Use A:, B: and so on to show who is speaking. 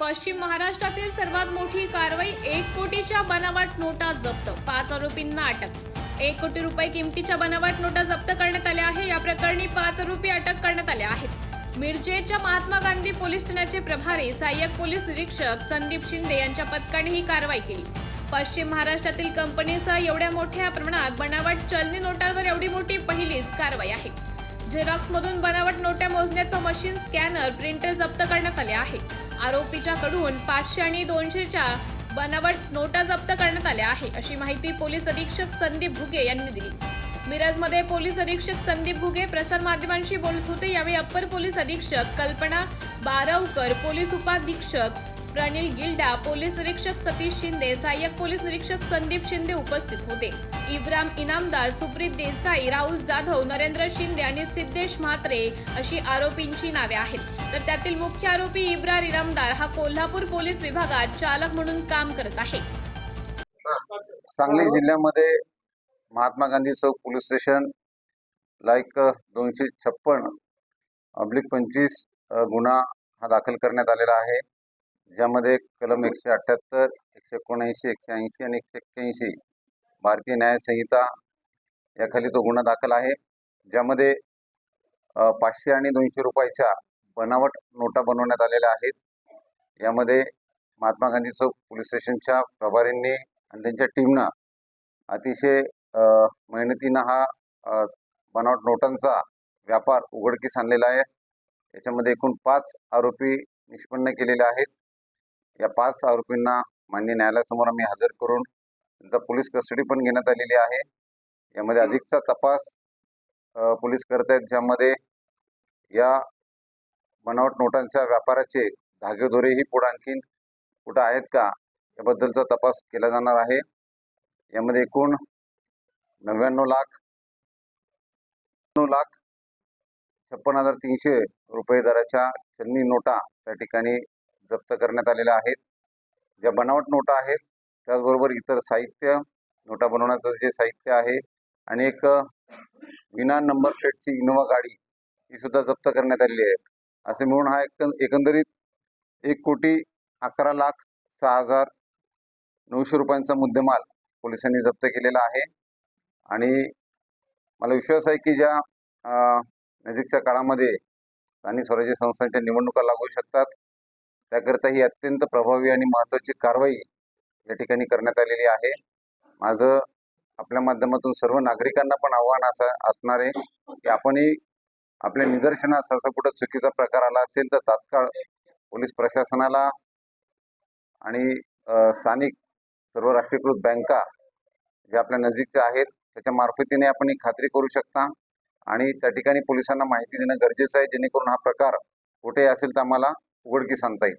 A: पश्चिम महाराष्ट्रातील सर्वात मोठी कारवाई एक कोटीच्या बनावट नोटा जप्त. पाच आरोपींना अटक. एक कोटी रुपये किमतीच्या बनावट नोटा जप्त करण्यात आल्या आहे. या प्रकरणी पाच आरोपी अटक करण्यात आले आहेत. मिरजेच्या महात्मा गांधी पोलीस ठाण्याचे प्रभारी सहाय्यक पोलीस निरीक्षक संदीप शिंदे यांच्या पथकाने ही कारवाई केली. पश्चिम महाराष्ट्रातील कंपनीसह एवढ्या मोठ्या प्रमाणात बनावट चलनी नोटांवर एवढी मोठी पहिलीच कारवाई आहे. झेरॉक्समधून बनावट नोट्या मोजण्याचं मशीन स्कॅनर प्रिंटर जप्त करण्यात आले आहे. आरोपीच्या कडून पाचशे आणि दोनशेच्या बनावट नोटा जप्त करण्यात आल्या आहे अशी माहिती पोलीस अधीक्षक संदीप भुगे यांनी दिली. मिरजमध्ये पोलीस अधीक्षक संदीप भुगे प्रसार माध्यमांशी बोलत होते यावेळी अप्पर पोलीस अधीक्षक कल्पना बारवकर पोलीस उपाधीक्षक प्रणिल गिल्डा पोलीस निरीक्षक सतीश शिंदे सहाय्यक पोलीस निरीक्षक संदीप शिंदे उपस्थित होते. इब्राम इनामदार सुप्रीत देसाई राहुल जाधव नरेंद्र शिंदे आणि सिद्धेश म्हात्रे अशी आरोपींची नावे आहेत. तर त्यातील मुख्य आरोपी इब्रार इनामदार हा कोल्हापूर पोलीस विभागात चालक म्हणून काम करत आहे.
B: सांगली जिल्ह्यामध्ये Mahatma Gandhi Chowk police station like दोनशे छप्पन अब्लिक पंचवीस गुन्हा हा दाखल करण्यात आलेला आहे. ज्यामध्ये कलम एकशे अठ्ठ्याहत्तर एकशे एकोणऐंशी एकशे ऐंशी आणि एकशे एक्क्याऐंशी भारतीय न्यायसंहिता याखाली तो गुन्हा दाखल आहे. ज्यामध्ये पाचशे आणि दोनशे रुपयाच्या बनावट नोटा बनवण्यात आलेल्या आहेत. यामध्ये महात्मा गांधी चौक पोलीस स्टेशनच्या प्रभारींनी आणि त्यांच्या टीमनं अतिशय मेहनतीनं हा बनावट नोटांचा व्यापार उघडकीस आणलेला आहे. याच्यामध्ये एकूण पाच आरोपी निष्पन्न केलेले आहेत. या पाच आरोपींना मान्य न्यायालयासमोर आम्ही हजर करून त्यांचा पोलीस कस्टडी पण घेण्यात आलेली आहे. यामध्ये अधिकचा तपास पोलीस करत आहेत ज्यामध्ये या बनावट नोटांच्या व्यापाराचे धागेदोरेही पुढे आणखीन कुठं आहेत का याबद्दलचा तपास केला जाणार आहे. यामध्ये एकूण नव्याण्णव लाख नऊ लाख छप्पन हजार तीनशे रुपये दराच्या चलनी नोटा त्या ठिकाणी जप्त करण्यात आलेल्या आहेत. ज्या बनावट नोटा आहेत त्याचबरोबर इतर साहित्य नोटा बनवण्याचं जे साहित्य आहे आणि एक विना नंबर प्लेटची इनोवा गाडी ही सुद्धा जप्त करण्यात आलेली आहे. असे म्हणून हा एक एकंदरीत एक कोटी अकरा लाख सहा हजार नऊशे रुपयांचा मुद्देमाल पोलिसांनी जप्त केलेला आहे. आणि मला विश्वास आहे की ज्या नजीकच्या काळामध्ये स्थानिक स्वराज्य संस्थांच्या निवडणुका लागू शकतात त्याकरिता ही अत्यंत प्रभावी आणि महत्त्वाची कारवाई या ठिकाणी करण्यात आलेली आहे. माझं आपल्या माध्यमातून सर्व नागरिकांना पण आव्हान असं असणार आहे की आपणही आपल्या निदर्शनास असं कुठं चुकीचा प्रकार आला असेल तर तात्काळ पोलीस प्रशासनाला आणि स्थानिक सर्व राष्ट्रीयकृत बँका ज्या आपल्या नजीकच्या आहेत त्याच्या मार्फतीने आपण ही खात्री करू शकता आणि त्या ठिकाणी पोलिसांना माहिती देणं गरजेचं आहे जेणेकरून हा प्रकार कुठेही असेल तर आम्हाला उघडकीस आणता येईल.